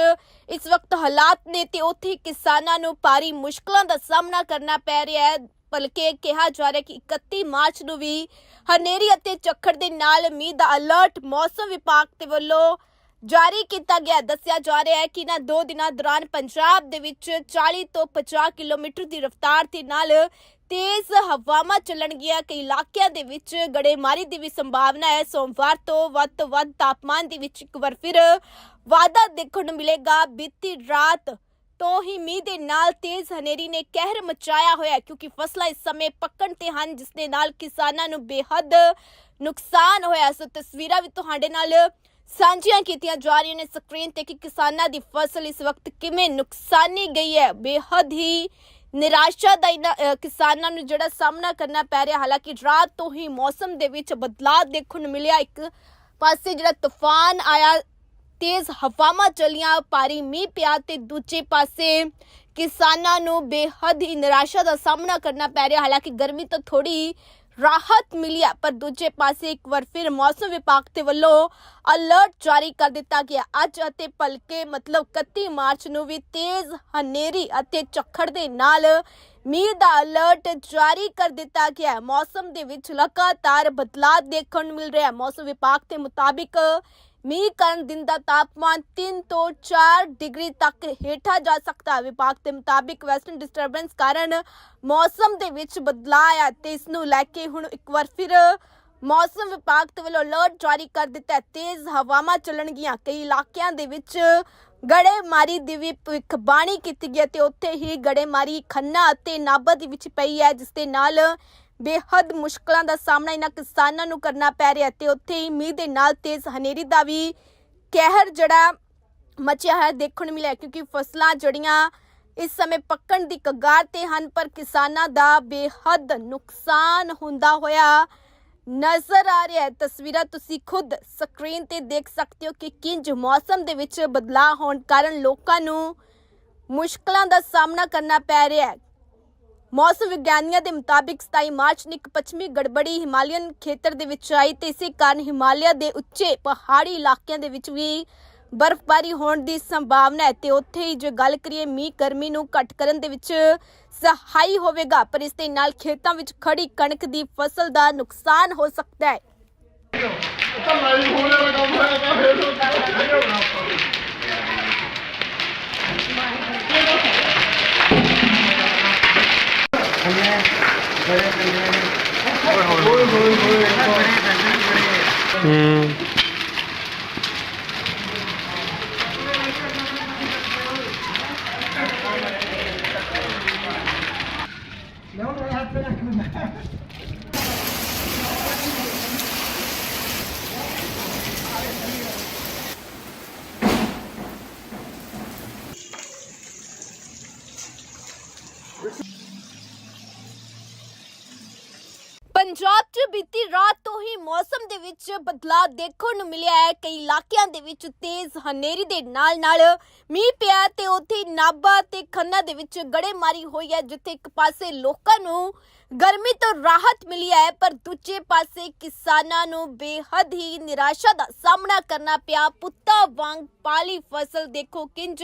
ਇਸ ਵਕਤ ਹਾਲਾਤ ਨੇ ਤੇ ਉੱਥੇ ਕਿਸਾਨਾਂ ਨੂੰ ਭਾਰੀ ਮੁਸ਼ਕਲਾਂ ਦਾ ਸਾਹਮਣਾ ਕਰਨਾ ਪੈ ਰਿਹਾ ਹੈ। ਬਲਕਿ ਕਿਹਾ ਜਾ ਰਿਹਾ ਕਿ 31 ਮਾਰਚ ਨੂੰ ਵੀ ਹਨੇਰੀ ਅਤੇ ਚੱਖੜ ਦੇ ਨਾਲ ਮੀਂਹ ਦਾ ਅਲਰਟ ਮੌਸਮ ਵਿਭਾਗ ਦੇ ਵੱਲੋਂ ਜਾਰੀ ਕੀਤਾ ਗਿਆ ਦੱਸਿਆ ਜਾ ਰਿਹਾ ਹੈ ਕਿ ਇਹਨਾਂ ਦੋ ਦਿਨਾਂ ਦੌਰਾਨ ਪੰਜਾਬ ਦੇ ਵਿੱਚ 40 ਤੋਂ 50 ਕਿਲੋਮੀਟਰ ਦੀ ਰਫ਼ਤਾਰ ਦੇ ਨਾਲ ਤੇਜ਼ ਹਵਾਵਾਂ ਚੱਲਣਗੀਆਂ, ਕਈ ਇਲਾਕਿਆਂ ਦੇ ਵਿੱਚ ਗੜੇਮਾਰੀ ਦੀ ਵੀ ਸੰਭਾਵਨਾ ਹੈ। ਸੋਮਵਾਰ ਤੋਂ ਵੱਧ ਤੋਂ ਵੱਧ ਤਾਪਮਾਨ ਦੇ ਵਿੱਚ ਇੱਕ ਵਾਰ ਫਿਰ ਵਾਧਾ ਦੇਖਣ ਨੂੰ ਮਿਲੇਗਾ। ਬੀਤੀ ਰਾਤ ਤੋਂ ਹੀ ਮੀਂਹ ਦੇ ਨਾਲ ਤੇਜ਼ ਹਨੇਰੀ ਨੇ ਕਹਿਰ ਮਚਾਇਆ ਹੋਇਆ ਕਿਉਂਕਿ ਫਸਲਾਂ ਇਸ ਸਮੇਂ ਪੱਕਣ ਤੇ ਹਨ, ਜਿਸ ਦੇ ਨਾਲ ਕਿਸਾਨਾਂ ਨੂੰ ਬੇਹੱਦ ਨੁਕਸਾਨ ਹੋਇਆ ਸੋ ਤਸਵੀਰਾਂ ਵੀ ਤੁਹਾਡੇ ਨਾਲ ਸਾਂਝੀਆਂ ਕੀਤੀਆਂ ਜਾ ਰਹੀਆਂ ਨੇ ਸਕਰੀਨ ਤੇ ਕਿ ਕਿਸਾਨਾਂ ਦੀ ਫਸਲ ਇਸ ਵਕਤ ਕਿਵੇਂ ਨੁਕਸਾਨੀ ਗਈ ਹੈ। ਬੇਹੱਦ ਹੀ ਨਿਰਾਸ਼ਾ ਦਾ ਕਿਸਾਨਾਂ ਨੂੰ ਜਿਹੜਾ ਸਾਹਮਣਾ ਕਰਨਾ ਪੈ ਰਿਹਾ, ਹਾਲਾਂਕਿ ਰਾਤ ਤੋਂ ਹੀ ਮੌਸਮ ਦੇ ਵਿੱਚ ਬਦਲਾਅ ਦੇਖਣ ਨੂੰ ਮਿਲਿਆ। ਇੱਕ ਪਾਸੇ ਜਿਹੜਾ ਤੂਫਾਨ ਆਇਆ, ਤੇਜ਼ ਹਵਾਵਾਂ ਚਲੀਆਂ, ਭਾਰੀ ਮੀਂਹ ਪਿਆ ਤੇ ਦੂਜੇ ਪਾਸੇ ਕਿਸਾਨਾਂ ਨੂੰ ਬੇਹੱਦ ਹੀ ਨਿਰਾਸ਼ਾ ਦਾ ਸਾਹਮਣਾ ਕਰਨਾ ਪੈ ਰਿਹਾ। ਹਾਲਾਂਕਿ ਗਰਮੀ ਤੋਂ ਥੋੜੀ ਰਾਹਤ ਮਿਲੀ ਹੈ, ਪਰ ਦੂਜੇ ਪਾਸੇ ਇੱਕ ਵਾਰ ਫਿਰ ਮੌਸਮ ਵਿਭਾਗ ਦੇ ਵੱਲੋਂ ਅਲਰਟ ਜਾਰੀ ਕਰ ਦਿੱਤਾ ਗਿਆ। ਅੱਜ ਅਤੇ ਭਲਕੇ ਮਤਲਬ 31 ਮਾਰਚ ਨੂੰ ਵੀ ਤੇਜ਼ ਹਨੇਰੀ ਅਤੇ ਝੱਖੜ ਦੇ ਨਾਲ ਮੀਂਹ ਦਾ ਅਲਰਟ ਜਾਰੀ ਕਰ ਦਿੱਤਾ ਗਿਆ ਹੈ। ਮੌਸਮ ਦੇ ਵਿੱਚ ਲਗਾਤਾਰ ਬਦਲਾਅ ਦੇਖਣ ਨੂੰ ਮਿਲ ਰਿਹਾ ਹੈ। ਮੌਸਮ ਵਿਭਾਗ ਦੇ ਮੁਤਾਬਿਕ ਮੀਂਹ ਕਾਰਨ ਦਿਨ ਦਾ ਤਾਪਮਾਨ 3 ਤੋਂ 4 ਡਿਗਰੀ ਤੱਕ ਹੇਠਾਂ ਜਾ ਸਕਦਾ ਹੈ। ਵਿਭਾਗ ਦੇ ਮੁਤਾਬਿਕ ਵੈਸਟਰਨ ਡਿਸਟਰਬੈਂਸ ਕਾਰਨ ਮੌਸਮ ਦੇ ਵਿੱਚ ਬਦਲਾਅ ਆਇਆ ਤੇ ਇਸ ਨੂੰ ਲੈ ਕੇ ਹੁਣ ਇੱਕ ਵਾਰ ਫਿਰ ਮੌਸਮ ਵਿਭਾਗ ਦੇ ਵੱਲੋਂ ਅਲਰਟ ਜਾਰੀ ਕਰ ਦਿੱਤਾ ਹੈ। ਤੇਜ਼ ਹਵਾਵਾਂ ਚੱਲਣਗੀਆਂ। ਕਈ ਇਲਾਕਿਆਂ ਦੇ ਵਿੱਚ ਗੜੇਮਾਰੀ ਦੀ ਵੀ ਭਵਿੱਖਬਾਣੀ ਕੀਤੀ ਗਈ ਤੇ ਉੱਥੇ ਹੀ ਗੜੇਮਾਰੀ ਖੰਨਾ ਅਤੇ ਨਾਭਾ ਦੇ ਵਿੱਚ ਪਈ ਹੈ, ਜਿਸ ਦੇ ਨਾਲ ਬੇਹੱਦ ਮੁਸ਼ਕਲਾਂ ਦਾ ਸਾਹਮਣਾ ਇਹਨਾਂ ਕਿਸਾਨਾਂ ਨੂੰ ਕਰਨਾ ਪੈ ਰਿਹਾ ਹੈ ਤੇ ਉੱਥੇ ਹੀ ਮੀਂਹ ਦੇ ਨਾਲ ਤੇਜ਼ ਹਨੇਰੀ ਦਾ ਵੀ ਕਹਿਰ ਜਿਹੜਾ ਮਚਿਆ ਹੈ, ਦੇਖਣ ਨੂੰ ਮਿਲਿਆ ਕਿਉਂਕਿ ਫਸਲਾਂ ਜੜੀਆਂ ਇਸ ਸਮੇਂ ਪੱਕਣ ਦੀ ਕਗਾਰ ਤੇ ਹਨ, ਪਰ ਕਿਸਾਨਾਂ ਦਾ ਬੇਹੱਦ ਨੁਕਸਾਨ ਹੁੰਦਾ ਹੋਇਆ ਨਜ਼ਰ ਆ ਰਿਹਾ ਹੈ। ਤਸਵੀਰਾਂ ਤੁਸੀਂ ਖੁਦ ਸਕਰੀਨ ਤੇ ਦੇਖ ਸਕਦੇ ਹੋ ਕਿ ਕਿੰਜ ਮੌਸਮ ਦੇ ਵਿੱਚ ਬਦਲਾਅ ਹੋਣ ਕਾਰਨ ਲੋਕਾਂ ਨੂੰ ਮੁਸ਼ਕਲਾਂ ਦਾ ਸਾਹਮਣਾ ਕਰਨਾ ਪੈ ਰਿਹਾ ਹੈ। ਮੌਸਮ ਵਿਗਿਆਨੀਆਂ ਦੇ ਮੁਤਾਬਿਕ 27 ਮਾਰਚ ਨੂੰ ਇੱਕ ਪੱਛਮੀ ਗੜਬੜੀ ਹਿਮਾਲਯਨ ਖੇਤਰ ਦੇ ਵਿੱਚ ਆਈ ਤੇ ਇਸੇ ਕਾਰਨ ਹਿਮਾਲਿਆ ਦੇ ਉੱਚੇ ਪਹਾੜੀ ਇਲਾਕਿਆਂ ਦੇ ਵਿੱਚ ਵੀ ਬਰਫ਼ਬਾਰੀ ਹੋਣ ਦੀ ਸੰਭਾਵਨਾ ਹੈ ਤੇ ਉੱਥੇ ਹੀ ਜੇ ਗੱਲ ਕਰੀਏ ਮੀਂਹ ਗਰਮੀ ਨੂੰ ਘੱਟ ਕਰਨ ਦੇ ਵਿੱਚ ਸਹਾਈ ਹੋਵੇਗਾ, ਪਰ ਇਸ ਦੇ ਨਾਲ ਖੇਤਾਂ ਵਿੱਚ ਖੜੀ ਕਣਕ ਦੀ ਫਸਲ ਦਾ ਨੁਕਸਾਨ ਹੋ ਸਕਦਾ ਹੈ। हैं बड़े ਦੇ ਵਿੱਚ ਬਦਲਾਅ ਦੇਖਣ ਨੂੰ ਮਿਲਿਆ ਹੈ। ਕਈ ਇਲਾਕਿਆਂ ਦੇ ਵਿੱਚ ਤੇਜ਼ ਹਨੇਰੀ ਦੇ ਨਾਲ-ਨਾਲ ਮੀਂਹ ਪਿਆ ਤੇ ਉੱਥੇ ਨਾਭਾ ਤੇ ਖੰਨਾ ਦੇ ਵਿੱਚ ਗੜੇਮਾਰੀ ਹੋਈ ਹੈ, ਜਿੱਥੇ ਇੱਕ ਪਾਸੇ ਲੋਕਾਂ ਨੂੰ ਗਰਮੀ ਤੋਂ ਰਾਹਤ ਮਿਲੀ ਹੈ, ਪਰ ਦੂਜੇ ਪਾਸੇ ਕਿਸਾਨਾਂ ਨੂੰ ਬੇਹੱਦ ਹੀ ਨਿਰਾਸ਼ਾ ਦਾ ਸਾਹਮਣਾ ਕਰਨਾ ਪਿਆ। ਪੁੱਤਾਂ ਵਾਂਗ ਪਾਲੀ ਫਸਲ ਦੇਖੋ ਕਿੰਜ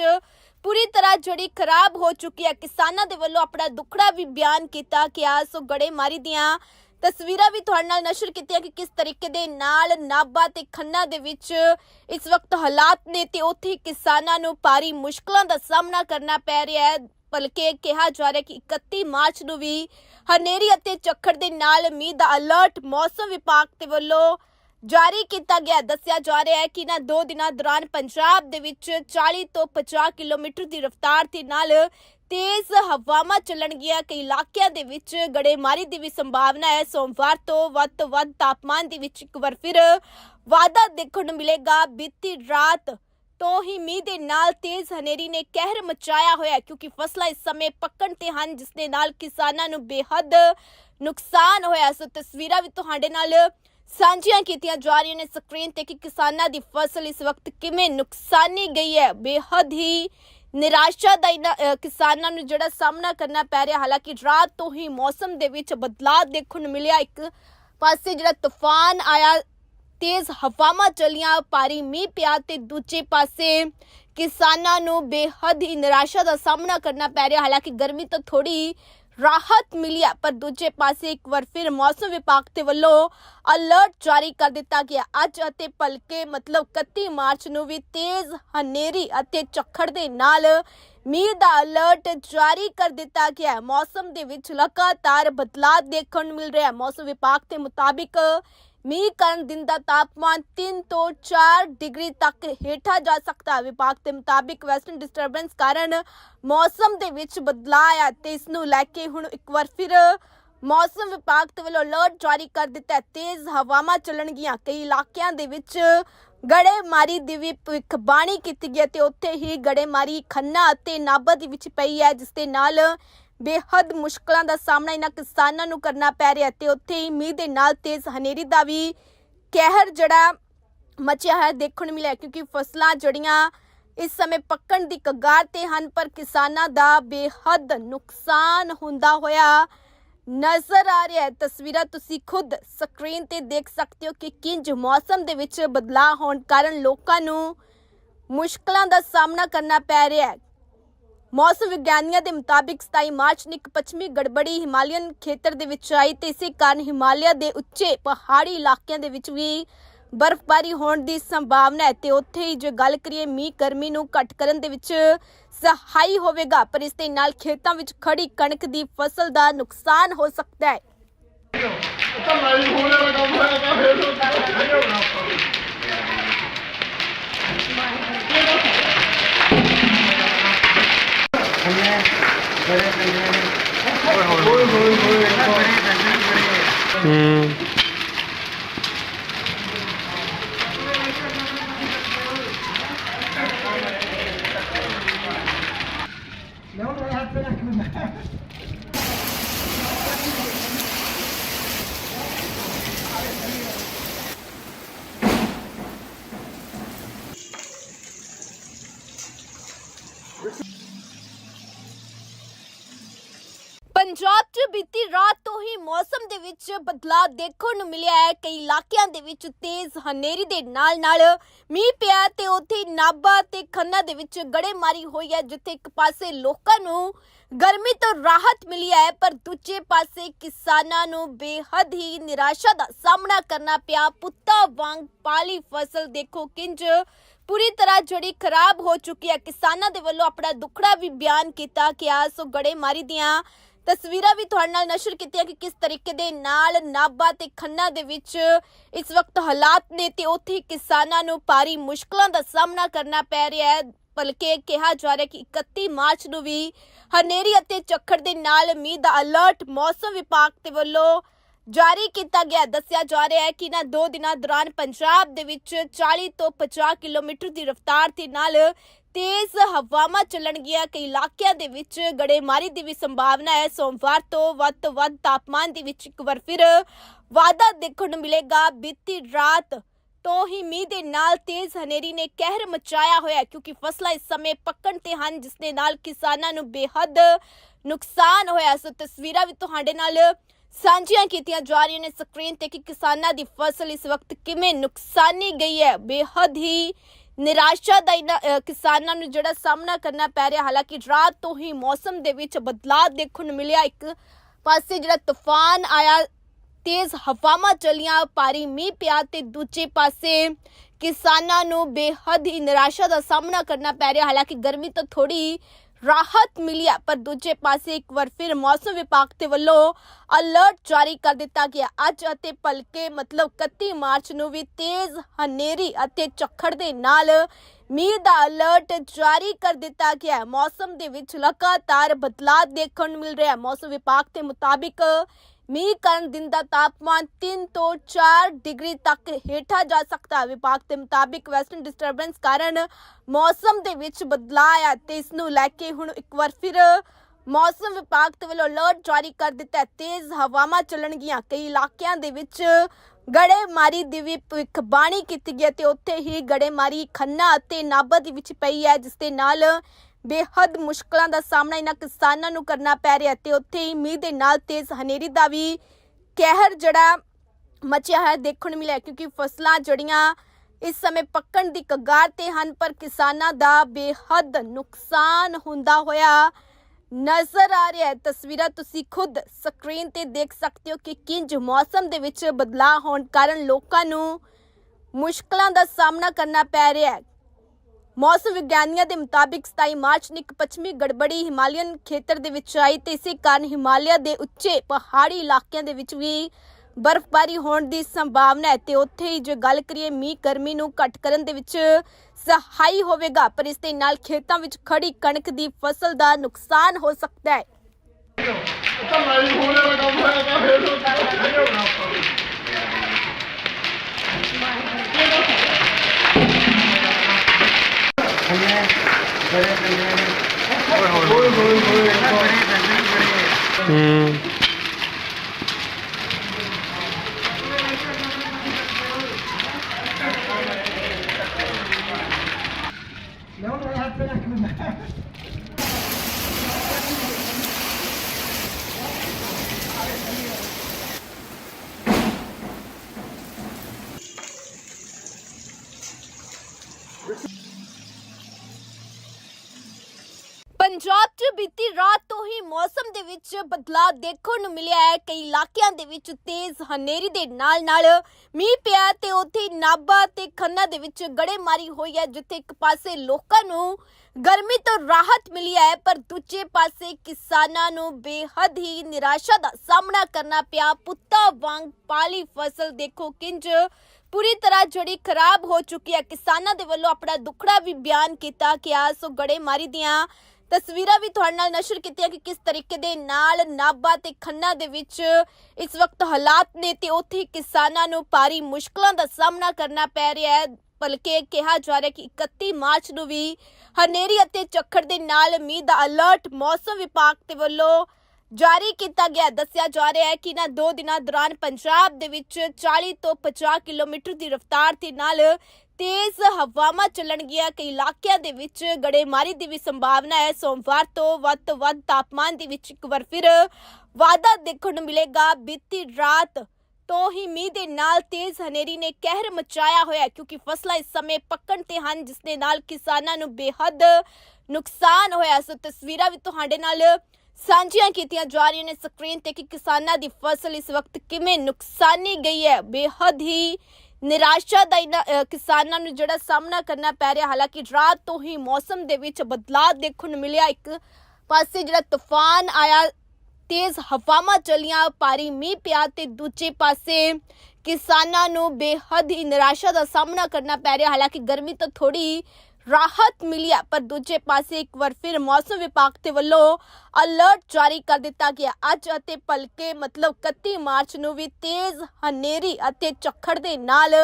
ਪੂਰੀ ਤਰ੍ਹਾਂ ਜਿਹੜੀ ਖਰਾਬ ਹੋ ਚੁੱਕੀ ਹੈ। ਕਿਸਾਨਾਂ ਦੇ ਵੱਲੋਂ ਆਪਣਾ ਦੁੱਖੜਾ ਵੀ ਬਿਆਨ ਕੀਤਾ ਗਿਆ। ਸੋ ਗੜੇਮਾਰੀ ਦੀਆਂ ਤਸਵੀਰਾਂ ਵੀ ਤੁਹਾਡੇ ਨਾਲ ਨਸ਼ਰ ਕੀਤੀਆਂ ਕਿ ਕਿਸ ਤਰੀਕੇ ਦੇ ਨਾਲ ਨਾਭਾ ਤੇ ਖੰਨਾ ਦੇ ਵਿੱਚ ਇਸ ਵਕਤ ਹਾਲਾਤ ਨੇ ਤੇ ਉੱਥੇ ਕਿਸਾਨਾਂ ਨੂੰ ਭਾਰੀ ਮੁਸ਼ਕਲਾਂ ਦਾ ਸਾਹਮਣਾ ਕਰਨਾ ਪੈ ਰਿਹਾ ਹੈ। ਬਲਕਿ ਕਿਹਾ ਜਾ ਰਿਹਾ ਕਿ 31 ਮਾਰਚ ਨੂੰ ਵੀ ਹਨੇਰੀ ਅਤੇ ਚੱਖੜ ਦੇ ਨਾਲ ਮੀਂਹ ਦਾ ਅਲਰਟ ਮੌਸਮ ਵਿਭਾਗ ਦੇ ਵੱਲੋਂ ਜਾਰੀ ਕੀਤਾ ਗਿਆ ਦੱਸਿਆ ਜਾ ਰਿਹਾ ਹੈ ਕਿ ਇਹਨਾਂ ਦੋ ਦਿਨਾਂ ਦੌਰਾਨ ਪੰਜਾਬ ਦੇ ਵਿੱਚ 40 ਤੋਂ 50 ਕਿਲੋਮੀਟਰ ਦੀ ਰਫ਼ਤਾਰ ਦੇ ਨਾਲ ਤੇਜ਼ ਹਵਾਵਾਂ ਚੱਲਣਗੀਆਂ, ਕਈ ਇਲਾਕਿਆਂ ਦੇ ਵਿੱਚ ਗੜੇਮਾਰੀ ਦੀ ਵੀ ਸੰਭਾਵਨਾ ਹੈ। ਸੋਮਵਾਰ ਤੋਂ ਵੱਧ ਤੋਂ ਵੱਧ ਤਾਪਮਾਨ ਦੇ ਵਿੱਚ ਇੱਕ ਵਾਰ ਫਿਰ ਵਾਧਾ ਦੇਖਣ ਨੂੰ ਮਿਲੇਗਾ। ਬੀਤੀ ਰਾਤ ਤੋਂ ਹੀ ਮੀਂਹ ਦੇ ਨਾਲ ਤੇਜ਼ ਹਨੇਰੀ ਨੇ ਕਹਿਰ ਮਚਾਇਆ ਹੋਇਆ ਕਿਉਂਕਿ ਫਸਲਾਂ ਇਸ ਸਮੇਂ ਪੱਕਣ ਤੇ ਹਨ, ਜਿਸ ਦੇ ਨਾਲ ਕਿਸਾਨਾਂ ਨੂੰ ਬੇਹੱਦ ਨੁਕਸਾਨ ਹੋਇਆ ਸੋ ਤਸਵੀਰਾਂ ਵੀ ਤੁਹਾਡੇ ਨਾਲ ਸਾਂਝੀਆਂ ਕੀਤੀਆਂ ਜਾ ਰਹੀਆਂ ਨੇ ਸਕਰੀਨ ਤੇ, ਕਿ ਕਿਸਾਨਾਂ ਦੀ ਫਸਲ ਇਸ ਵਕਤ ਕਿਵੇਂ ਨੁਕਸਾਨੀ ਗਈ ਹੈ। ਬੇਹੱਦ ਹੀ ਨਿਰਾਸ਼ਾ ਦਾ ਇਹਨਾਂ, ਕਿਸਾਨਾਂ ਨੂੰ ਜਿਹੜਾ ਸਾਹਮਣਾ ਕਰਨਾ ਪੈ ਰਿਹਾ ਹਾਲਾਂਕਿ ਰਾਤ ਤੋਂ ਹੀ ਮੌਸਮ ਦੇ ਵਿੱਚ ਬਦਲਾਅ ਦੇਖਣ ਨੂੰ ਮਿਲਿਆ। ਇੱਕ ਪਾਸੇ ਜਿਹੜਾ ਤੂਫਾਨ ਆਇਆ ਤੇਜ਼ ਹਵਾਵਾਂ ਚਲੀਆਂ ਭਾਰੀ ਮੀਂਹ ਪਿਆ ਤੇ ਦੂਜੇ ਪਾਸੇ ਕਿਸਾਨਾਂ ਨੂੰ ਬੇਹੱਦ ਹੀ ਨਿਰਾਸ਼ਾ ਦਾ ਸਾਹਮਣਾ ਕਰਨਾ ਪੈ ਰਿਹਾ। ਹਾਲਾਂਕਿ ਗਰਮੀ ਤਾਂ ਥੋੜੀ ਰਾਹਤ ਮਿਲੀ ਹੈ, ਪਰ ਦੂਜੇ ਪਾਸੇ ਇੱਕ ਵਾਰ ਫਿਰ ਮੌਸਮ ਵਿਭਾਗ ਦੇ ਵੱਲੋਂ ਅਲਰਟ ਜਾਰੀ ਕਰ ਦਿੱਤਾ ਗਿਆ। ਅੱਜ ਅਤੇ ਭਲਕੇ ਮਤਲਬ 31 ਮਾਰਚ ਨੂੰ ਵੀ ਤੇਜ਼ ਹਨੇਰੀ ਅਤੇ ਝੱਖੜ ਦੇ ਨਾਲ ਮੀਂਹ ਦਾ ਅਲਰਟ ਜਾਰੀ ਕਰ ਦਿੱਤਾ ਗਿਆ ਹੈ। ਮੌਸਮ ਦੇ ਵਿੱਚ ਲਗਾਤਾਰ ਬਦਲਾਅ ਦੇਖਣ ਨੂੰ ਮਿਲ ਰਿਹਾ ਹੈ। ਮੌਸਮ ਵਿਭਾਗ ਦੇ ਮੁਤਾਬਿਕ ਮੀਂਹ ਕਾਰਨ ਦਿਨ ਦਾ ਤਾਪਮਾਨ 3 ਤੋਂ 4 ਡਿਗਰੀ ਤੱਕ ਹੇਠਾਂ ਜਾ ਸਕਦਾ ਹੈ ਵਿਭਾਗ ਦੇ ਮੁਤਾਬਿਕ ਵੈਸਟਰਨ ਡਿਸਟਰਬੈਂਸ ਕਾਰਨ ਮੌਸਮ ਦੇ ਵਿੱਚ ਬਦਲਾਅ ਆਇਆ ਤੇ ਇਸ ਨੂੰ ਲੈ ਕੇ ਹੁਣ ਇੱਕ ਵਾਰ ਫਿਰ ਮੌਸਮ ਵਿਭਾਗ ਦੇ ਵੱਲੋਂ ਅਲਰਟ ਜਾਰੀ ਕਰ ਦਿੱਤਾ ਤੇਜ਼ ਹਵਾਵਾਂ ਚੱਲਣਗੀਆਂ ਕਈ ਇਲਾਕਿਆਂ ਦੇ ਵਿੱਚ ਗੜੇਮਾਰੀ ਦੀ ਵੀ ਭਵਿੱਖਬਾਣੀ ਕੀਤੀ ਗਈ ਹੈ ਤੇ ਉੱਥੇ ਹੀ ਗੜੇਮਾਰੀ ਖੰਨਾ ਅਤੇ ਨਾਭਾ ਦੇ ਵਿੱਚ ਪਈ ਹੈ ਜਿਸ ਦੇ ਨਾਲ ਬੇਹੱਦ ਮੁਸ਼ਕਲਾਂ ਦਾ ਸਾਹਮਣਾ ਇਹਨਾਂ ਕਿਸਾਨਾਂ ਨੂੰ ਕਰਨਾ ਪੈ ਰਿਹਾ ਹੈ ਤੇ ਉੱਥੇ ਹੀ ਮੀਂਹ ਦੇ ਨਾਲ ਤੇਜ਼ ਹਨੇਰੀ ਦਾ ਵੀ ਕਹਿਰ ਜਿਹੜਾ ਮਚਿਆ ਹੈ ਦੇਖਣ ਨੂੰ ਮਿਲਿਆ, ਕਿਉਂਕਿ ਫਸਲਾਂ ਜੜੀਆਂ ਇਸ ਸਮੇਂ ਪੱਕਣ ਦੀ ਕਗਾਰ ਤੇ ਹਨ, ਪਰ ਕਿਸਾਨਾਂ ਦਾ ਬੇਹੱਦ ਨੁਕਸਾਨ ਹੁੰਦਾ ਹੋਇਆ ਨਜ਼ਰ ਆ ਰਿਹਾ ਹੈ। ਤਸਵੀਰਾਂ ਤੁਸੀਂ ਖੁਦ ਸਕਰੀਨ ਤੇ ਦੇਖ ਸਕਦੇ ਹੋ ਕਿ ਕਿੰਜ ਮੌਸਮ ਦੇ ਵਿੱਚ ਬਦਲਾਅ ਹੋਣ ਕਾਰਨ ਲੋਕਾਂ ਨੂੰ ਮੁਸ਼ਕਲਾਂ ਦਾ ਸਾਹਮਣਾ ਕਰਨਾ ਪੈ ਰਿਹਾ ਹੈ। ਮੌਸਮ ਵਿਗਿਆਨੀਆਂ ਦੇ ਮੁਤਾਬਿਕ 27 ਮਾਰਚ ਨੂੰ ਇੱਕ ਪੱਛਮੀ ਗੜਬੜੀ ਹਿਮਾਲਯਨ ਖੇਤਰ ਦੇ ਵਿੱਚ ਆਈ ਤੇ ਇਸੇ ਕਾਰਨ ਹਿਮਾਲਿਆ ਦੇ ਉੱਚੇ ਪਹਾੜੀ ਇਲਾਕਿਆਂ ਦੇ ਵਿੱਚ ਵੀ ਬਰਫ਼ਬਾਰੀ ਹੋਣ ਦੀ ਸੰਭਾਵਨਾ ਹੈ ਤੇ ਉੱਥੇ ਹੀ ਜੇ ਗੱਲ ਕਰੀਏ ਮੀਂਹ ਗਰਮੀ ਨੂੰ ਘੱਟ ਕਰਨ ਦੇ ਵਿੱਚ ਸਹਾਈ ਹੋਵੇਗਾ, ਪਰ ਇਸ ਦੇ ਨਾਲ ਖੇਤਾਂ ਵਿੱਚ ਖੜੀ ਕਣਕ ਦੀ ਫਸਲ ਦਾ ਨੁਕਸਾਨ ਹੋ ਸਕਦਾ ਹੈ। ਹੋਏ ਹੋਏ ਹੋਏ ਹੂੰ ਪੰਜਾਬ 'ਚ ਬੀਤੀ ਰਾਤ ਤੋਂ ਹੀ ਮੌਸਮ ਦੇ ਵਿੱਚ ਬਦਲਾਅ ਦੇਖਣ ਨੂੰ ਮਿਲਿਆ ਹੈ। ਕਈ ਇਲਾਕਿਆਂ ਦੇ ਵਿੱਚ ਤੇਜ਼ ਹਨੇਰੀ ਦੇ ਨਾਲ-ਨਾਲ ਮੀਂਹ ਪਿਆ ਤੇ ਉੱਥੇ ਹੀ ਤੇ ਖੰਨਾ ਦੇ ਵਿੱਚ ਗੜੇਮਾਰੀ ਹੋਈ ਹੈ, ਜਿੱਥੇ ਇੱਕ ਪਾਸੇ ਲੋਕਾਂ ਨੂੰ ਗਰਮੀ ਤੋਂ ਰਾਹਤ ਮਿਲੀ ਹੈ, ਪਰ ਦੂਜੇ ਪਾਸੇ ਕਿਸਾਨਾਂ ਨੂੰ ਬੇਹੱਦ ਹੀ ਨਿਰਾਸ਼ਾ ਦਾ ਸਾਹਮਣਾ ਕਰਨਾ ਪਿਆ। ਪੁੱਤਾ ਵਾਂਗ ਪਾਲੀ ਫਸਲ ਦੇਖੋ, ਕਿੰਜ ਪੂਰੀ ਤਰ੍ਹਾਂ ਜਿਹੜੀ ਖਰਾਬ ਹੋ ਚੁੱਕੀ ਹੈ। ਕਿਸਾਨਾਂ ਦੇ ਵੱਲੋਂ ਆਪਣਾ ਦੁੱਖੜਾ ਵੀ ਬਿਆਨ ਕੀਤਾ ਗਿਆ ਸੋ ਗੜੇਮਾਰੀ ਦੀਆਂ ਤਸਵੀਰਾਂ ਵੀ ਤੁਹਾਡੇ ਨਾਲ ਨਸ਼ਰ ਕੀਤੀਆਂ ਕਿ ਕਿਸ ਤਰੀਕੇ ਦੇ ਨਾਲ ਨਾਭਾ ਤੇ ਖੰਨਾ ਦੇ ਵਿੱਚ ਇਸ ਵਕਤ ਹਾਲਾਤ ਨੇ ਤੇ ਉੱਥੇ ਕਿਸਾਨਾਂ ਨੂੰ ਭਾਰੀ ਮੁਸ਼ਕਲਾਂ ਦਾ ਸਾਹਮਣਾ ਕਰਨਾ ਪੈ ਰਿਹਾ ਹੈ। ਬਲਕਿ ਕਿਹਾ ਜਾ ਰਿਹਾ ਕਿ 31 ਮਾਰਚ ਨੂੰ ਵੀ ਹਨੇਰੀ ਅਤੇ ਚੱਖੜ ਦੇ ਨਾਲ ਮੀਂਹ ਦਾ ਅਲਰਟ ਮੌਸਮ ਵਿਭਾਗ ਦੇ ਵੱਲੋਂ ਜਾਰੀ ਕੀਤਾ ਗਿਆ ਦੱਸਿਆ ਜਾ ਰਿਹਾ ਹੈ ਕਿ ਇਹਨਾਂ ਦੋ ਦਿਨਾਂ ਦੌਰਾਨ ਪੰਜਾਬ ਦੇ ਵਿੱਚ 40 ਤੋਂ 50 ਕਿਲੋਮੀਟਰ ਦੀ ਰਫ਼ਤਾਰ ਦੇ ਨਾਲ ਤੇਜ਼ ਹਵਾਵਾਂ ਚੱਲਣਗੀਆਂ, ਕਈ ਇਲਾਕਿਆਂ ਦੇ ਵਿੱਚ ਗੜੇਮਾਰੀ ਦੀ ਵੀ ਸੰਭਾਵਨਾ ਹੈ। ਸੋਮਵਾਰ ਤੋਂ ਵੱਧ ਤੋਂ ਵੱਧ ਤਾਪਮਾਨ ਦੇ ਵਿੱਚ ਇੱਕ ਵਾਰ ਫਿਰ ਵਾਧਾ ਦੇਖਣ ਨੂੰ ਮਿਲੇਗਾ। ਬੀਤੀ ਰਾਤ ਤੋਂ ਹੀ ਮੀਂਹ ਦੇ ਨਾਲ ਤੇਜ਼ ਹਨੇਰੀ ਨੇ ਕਹਿਰ ਮਚਾਇਆ ਹੋਇਆ ਕਿਉਂਕਿ ਫਸਲਾਂ ਇਸ ਸਮੇਂ ਪੱਕਣ ਤੇ ਹਨ, ਜਿਸ ਦੇ ਨਾਲ ਕਿਸਾਨਾਂ ਨੂੰ ਬੇਹੱਦ ਨੁਕਸਾਨ ਹੋਇਆ ਸੋ ਤਸਵੀਰਾਂ ਵੀ ਤੁਹਾਡੇ ਨਾਲ ਸਾਂਝੀਆਂ ਕੀਤੀਆਂ ਜਾ ਰਹੀਆਂ ਨੇ ਸਕਰੀਨ ਤੇ ਕਿ ਕਿਸਾਨਾਂ ਦੀ ਫਸਲ ਇਸ ਵਕਤ ਕਿਵੇਂ ਨੁਕਸਾਨੀ ਗਈ ਹੈ। ਬੇਹੱਦ ਹੀ ਨਿਰਾਸ਼ਾ ਦਾ ਇਹਨਾਂ, ਕਿਸਾਨਾਂ ਨੂੰ ਜਿਹੜਾ ਸਾਹਮਣਾ ਕਰਨਾ ਪੈ ਰਿਹਾ ਹਾਲਾਂਕਿ ਰਾਤ ਤੋਂ ਹੀ ਮੌਸਮ ਦੇ ਵਿੱਚ ਬਦਲਾਅ ਦੇਖਣ ਨੂੰ ਮਿਲਿਆ। ਇੱਕ ਪਾਸੇ ਜਿਹੜਾ ਤੂਫਾਨ ਆਇਆ ਤੇਜ਼ ਹਵਾਵਾਂ ਚੱਲੀਆਂ ਭਾਰੀ ਮੀਂਹ ਪਿਆ ਤੇ ਦੂਜੇ ਪਾਸੇ ਕਿਸਾਨਾਂ ਨੂੰ ਬੇਹੱਦ ਹੀ ਨਿਰਾਸ਼ਾ ਦਾ ਸਾਹਮਣਾ ਕਰਨਾ ਪੈ ਰਿਹਾ। ਹਾਲਾਂਕਿ ਗਰਮੀ ਤਾਂ ਥੋੜੀ ਰਾਹਤ ਮਿਲੀ ਹੈ, ਪਰ ਦੂਜੇ ਪਾਸੇ ਇੱਕ ਵਾਰ ਫਿਰ ਮੌਸਮ ਵਿਭਾਗ ਦੇ ਵੱਲੋਂ ਅਲਰਟ ਜਾਰੀ ਕਰ ਦਿੱਤਾ ਗਿਆ। ਅੱਜ ਅਤੇ ਭਲਕੇ ਮਤਲਬ 31 ਮਾਰਚ ਨੂੰ ਵੀ ਤੇਜ਼ ਹਨੇਰੀ ਅਤੇ ਝੱਖੜ ਦੇ ਨਾਲ ਮੀਂਹ ਦਾ ਅਲਰਟ ਜਾਰੀ ਕਰ ਦਿੱਤਾ ਗਿਆ ਹੈ। ਮੌਸਮ ਦੇ ਵਿੱਚ ਲਗਾਤਾਰ ਬਦਲਾਅ ਦੇਖਣ ਨੂੰ ਮਿਲ ਰਿਹਾ ਹੈ। ਮੌਸਮ ਵਿਭਾਗ ਦੇ ਮੁਤਾਬਿਕ ਮੀਂਹ ਕਾਰਨ ਦਿਨ ਦਾ ਤਾਪਮਾਨ 3 ਤੋਂ 4 ਡਿਗਰੀ ਤੱਕ ਹੇਠਾਂ ਜਾ ਸਕਦਾ ਹੈ। ਵਿਭਾਗ ਦੇ ਮੁਤਾਬਿਕ ਵੈਸਟਰਨ ਡਿਸਟਰਬੈਂਸ ਕਾਰਨ ਮੌਸਮ ਦੇ ਵਿੱਚ ਬਦਲਾਅ ਆਇਆ ਤੇ ਇਸ ਨੂੰ ਲੈ ਕੇ ਹੁਣ ਇੱਕ ਵਾਰ ਫਿਰ ਮੌਸਮ ਵਿਭਾਗ ਦੇ ਵੱਲੋਂ ਅਲਰਟ ਜਾਰੀ ਕਰ ਦਿੱਤਾ ਹੈ। ਤੇਜ਼ ਹਵਾਵਾਂ ਚੱਲਣਗੀਆਂ। ਕਈ ਇਲਾਕਿਆਂ ਦੇ ਵਿੱਚ ਗੜੇਮਾਰੀ ਦੀ ਵੀ ਭਵਿੱਖਬਾਣੀ ਕੀਤੀ ਗਈ ਤੇ ਉੱਥੇ ਹੀ ਗੜੇਮਾਰੀ ਖੰਨਾ ਅਤੇ ਨਾਭਾ ਦੇ ਵਿੱਚ ਪਈ ਹੈ, ਜਿਸ ਦੇ ਨਾਲ ਬੇਹੱਦ ਮੁਸ਼ਕਲਾਂ ਦਾ ਸਾਹਮਣਾ ਇਹਨਾਂ ਕਿਸਾਨਾਂ ਨੂੰ ਕਰਨਾ ਪੈ ਰਿਹਾ ਤੇ ਉੱਥੇ ਹੀ ਮੀਂਹ ਦੇ ਨਾਲ ਤੇਜ਼ ਹਨੇਰੀ ਦਾ ਵੀ ਕਹਿਰ ਜਿਹੜਾ ਮਚਿਆ ਹੈ ਦੇਖਣ ਨੂੰ ਮਿਲਿਆ ਕਿਉਂਕਿ ਫਸਲਾਂ ਜੜੀਆਂ ਇਸ ਸਮੇਂ ਪੱਕਣ ਦੀ ਕਗਾਰ ਤੇ ਹਨ, ਪਰ ਕਿਸਾਨਾਂ ਦਾ ਬੇਹੱਦ ਨੁਕਸਾਨ ਹੁੰਦਾ ਹੋਇਆ ਨਜ਼ਰ ਆ ਰਿਹਾ ਹੈ। ਤਸਵੀਰਾਂ ਤੁਸੀਂ ਖੁਦ ਸਕਰੀਨ ਤੇ ਦੇਖ ਸਕਦੇ ਹੋ ਕਿ ਕਿੰਜ ਮੌਸਮ ਦੇ ਵਿੱਚ ਬਦਲਾਅ ਹੋਣ ਕਾਰਨ ਲੋਕਾਂ ਨੂੰ ਮੁਸ਼ਕਲਾਂ ਦਾ ਸਾਹਮਣਾ ਕਰਨਾ ਪੈ ਰਿਹਾ ਹੈ। ਮੌਸਮ ਵਿਗਿਆਨੀਆਂ ਦੇ ਮੁਤਾਬਿਕ 27 ਮਾਰਚ ਨੂੰ ਇੱਕ ਪੱਛਮੀ ਗੜਬੜੀ ਹਿਮਾਲੀਅਨ ਖੇਤਰ ਦੇ ਵਿੱਚ ਆਈ ਤੇ ਇਸੇ ਕਾਰਨ ਹਿਮਾਲਿਆ ਦੇ ਉੱਚੇ ਪਹਾੜੀ ਇਲਾਕਿਆਂ ਦੇ ਵਿੱਚ ਵੀ ਬਰਫ਼ਬਾਰੀ ਹੋਣ ਦੀ ਸੰਭਾਵਨਾ ਹੈ ਤੇ ਉੱਥੇ ਹੀ ਜੇ ਗੱਲ ਕਰੀਏ ਮੀਂਹ ਗਰਮੀ ਨੂੰ ਘੱਟ ਕਰਨ ਦੇ ਵਿੱਚ ਸਹਾਈ ਹੋਵੇਗਾ, ਪਰ ਇਸ ਦੇ ਨਾਲ ਖੇਤਾਂ ਵਿੱਚ ਖੜੀ ਕਣਕ ਦੀ ਫਸਲ ਦਾ ਨੁਕਸਾਨ ਹੋ ਸਕਦਾ ਹੈ। ਹੂੰ। ਪੰਜਾਬ 'ਚ ਬੀਤੀ ਰਾਤ ਤੋਂ ਹੀ ਮੌਸਮ ਦੇ ਵਿੱਚ ਬਦਲਾਅ ਦੇਖਣ ਨੂੰ ਮਿਲਿਆ ਹੈ। ਕਈ ਇਲਾਕਿਆਂ ਦੇ ਵਿੱਚ ਤੇਜ਼ ਹਨੇਰੀ ਦੇ ਨਾਲ-ਨਾਲ ਮੀਂਹ ਪਿਆ ਤੇ ਉੱਥੇ ਨਾਭਾ ਤੇ ਖੰਨਾ ਦੇ ਵਿੱਚ ਗੜੇਮਾਰੀ ਹੋਈ ਹੈ, ਜਿੱਥੇ ਇੱਕ ਪਾਸੇ ਲੋਕਾਂ ਨੂੰ ਗਰਮੀ ਤੋਂ ਰਾਹਤ ਮਿਲੀ ਹੈ, ਪਰ ਦੂਜੇ ਪਾਸੇ ਕਿਸਾਨਾਂ ਨੂੰ ਬੇਹੱਦ ਹੀ ਨਿਰਾਸ਼ਾ ਦਾ ਸਾਹਮਣਾ ਕਰਨਾ ਪਿਆ। ਪੁੱਤਾਂ ਵਾਂਗ ਪਾਲੀ ਫਸਲ ਦੇਖੋ, ਕਿੰਜ ਪੂਰੀ ਤਰ੍ਹਾਂ ਜਿਹੜੀ ਖਰਾਬ ਹੋ ਚੁੱਕੀ ਹੈ। ਕਿਸਾਨਾਂ ਦੇ ਵੱਲੋਂ ਆਪਣਾ ਦੁੱਖੜਾ ਵੀ ਬਿਆਨ ਕੀਤਾ ਗਿਆ ਸੋ ਗੜੇਮਾਰੀ ਦੀਆਂ ਤਸਵੀਰਾਂ ਵੀ ਤੁਹਾਡੇ ਨਾਲ ਨਸ਼ਰ ਕੀਤੀਆਂ ਕਿ ਕਿਸ ਤਰੀਕੇ ਦੇ ਨਾਲ ਨਾਭਾ ਤੇ ਖੰਨਾ ਦੇ ਵਿੱਚ ਇਸ ਵਕਤ ਹਾਲਾਤ ਨੇ ਤੇ ਉੱਥੇ ਕਿਸਾਨਾਂ ਨੂੰ ਭਾਰੀ ਮੁਸ਼ਕਲਾਂ ਦਾ ਸਾਹਮਣਾ ਕਰਨਾ ਪੈ ਰਿਹਾ ਹੈ। ਬਲਕਿ ਕਿਹਾ ਜਾ ਰਿਹਾ ਕਿ 31 ਮਾਰਚ ਨੂੰ ਵੀ ਹਨੇਰੀ ਅਤੇ ਚੱਖੜ ਦੇ ਨਾਲ ਮੀਂਹ ਦਾ ਅਲਰਟ ਮੌਸਮ ਵਿਭਾਗ ਦੇ ਵੱਲੋਂ ਜਾਰੀ ਕੀਤਾ ਗਿਆ ਦੱਸਿਆ ਜਾ ਰਿਹਾ ਹੈ ਕਿ ਇਹਨਾਂ ਦੋ ਦਿਨਾਂ ਦੌਰਾਨ ਪੰਜਾਬ ਦੇ ਵਿੱਚ 40 ਤੋਂ 50 ਕਿਲੋਮੀਟਰ ਦੀ ਰਫ਼ਤਾਰ ਦੇ ਨਾਲ ਤੇਜ਼ ਹਵਾਵਾਂ ਚੱਲਣਗੀਆਂ। ਕਈ ਇਲਾਕਿਆਂ ਦੇ ਵਿੱਚ ਗੜੇਮਾਰੀ ਦੀ ਵੀ ਸੰਭਾਵਨਾ ਹੈ। ਸੋਮਵਾਰ ਤੋਂ ਵੱਧ ਤੋਂ ਵੱਧ ਤਾਪਮਾਨ ਦੇ ਵਿੱਚ ਇੱਕ ਵਾਰ ਫਿਰ ਵਾਧਾ ਦੇਖਣ ਨੂੰ ਮਿਲੇਗਾ। ਬੀਤੀ ਰਾਤ ਤੋਂ ਹੀ ਮੀਂਹ ਦੇ ਨਾਲ ਤੇਜ਼ ਹਨੇਰੀ ਨੇ ਕਹਿਰ ਮਚਾਇਆ ਹੋਇਆ ਹੈ, ਕਿਉਂਕਿ ਫਸਲਾਂ ਇਸ ਸਮੇਂ ਪੱਕਣ ਤੇ ਹਨ, ਜਿਸ ਦੇ ਨਾਲ ਕਿਸਾਨਾਂ ਨੂੰ ਬੇਹੱਦ ਨੁਕਸਾਨ ਹੋਇਆ ਸੋ ਤਸਵੀਰਾਂ ਵੀ ਤੁਹਾਡੇ ਨਾਲ ਸਾਂਝੀਆਂ ਕੀਤੀਆਂ ਜਾ ਰਹੀਆਂ ਨੇ ਸਕਰੀਨ ਤੇ, ਕਿ ਕਿਸਾਨਾਂ ਦੀ ਫਸਲ ਇਸ ਵਕਤ ਕਿਵੇਂ ਨੁਕਸਾਨੀ ਗਈ ਹੈ। ਬੇਹੱਦ ਹੀ ਨਿਰਾਸ਼ਾ ਦਾ ਇਹਨਾਂ, ਕਿਸਾਨਾਂ ਨੂੰ ਜਿਹੜਾ ਸਾਹਮਣਾ ਕਰਨਾ ਪੈ ਰਿਹਾ ਹਾਲਾਂਕਿ ਰਾਤ ਤੋਂ ਹੀ ਮੌਸਮ ਦੇ ਵਿੱਚ ਬਦਲਾਅ ਦੇਖਣ ਨੂੰ ਮਿਲਿਆ। ਇੱਕ ਪਾਸੇ ਜਿਹੜਾ ਤੂਫਾਨ ਆਇਆ ਤੇਜ਼ ਹਵਾਵਾਂ ਚਲੀਆਂ ਭਾਰੀ ਮੀਂਹ ਪਿਆ ਤੇ ਦੂਜੇ ਪਾਸੇ ਕਿਸਾਨਾਂ ਨੂੰ ਬੇਹੱਦ ਹੀ ਨਿਰਾਸ਼ਾ ਦਾ ਸਾਹਮਣਾ ਕਰਨਾ ਪੈ ਰਿਹਾ। ਹਾਲਾਂਕਿ ਗਰਮੀ ਤਾਂ ਥੋੜੀ ਰਾਹਤ ਮਿਲੀ ਹੈ, ਪਰ ਦੂਜੇ ਪਾਸੇ ਇੱਕ ਵਾਰ ਫਿਰ ਮੌਸਮ ਵਿਭਾਗ ਦੇ ਵੱਲੋਂ ਅਲਰਟ ਜਾਰੀ ਕਰ ਦਿੱਤਾ ਗਿਆ। ਅੱਜ ਅਤੇ ਭਲਕੇ ਮਤਲਬ 31 ਮਾਰਚ ਨੂੰ ਵੀ ਤੇਜ਼ ਹਨੇਰੀ ਅਤੇ ਝੱਖੜ ਦੇ ਨਾਲ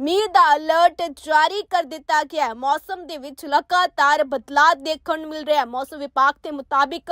ਮੀਂਹ ਦਾ ਅਲਰਟ ਜਾਰੀ ਕਰ ਦਿੱਤਾ ਗਿਆ ਹੈ। ਮੌਸਮ ਦੇ ਵਿੱਚ ਲਗਾਤਾਰ ਬਦਲਾਅ ਦੇਖਣ ਨੂੰ ਮਿਲ ਰਿਹਾ ਹੈ। ਮੌਸਮ ਵਿਭਾਗ ਦੇ ਮੁਤਾਬਿਕ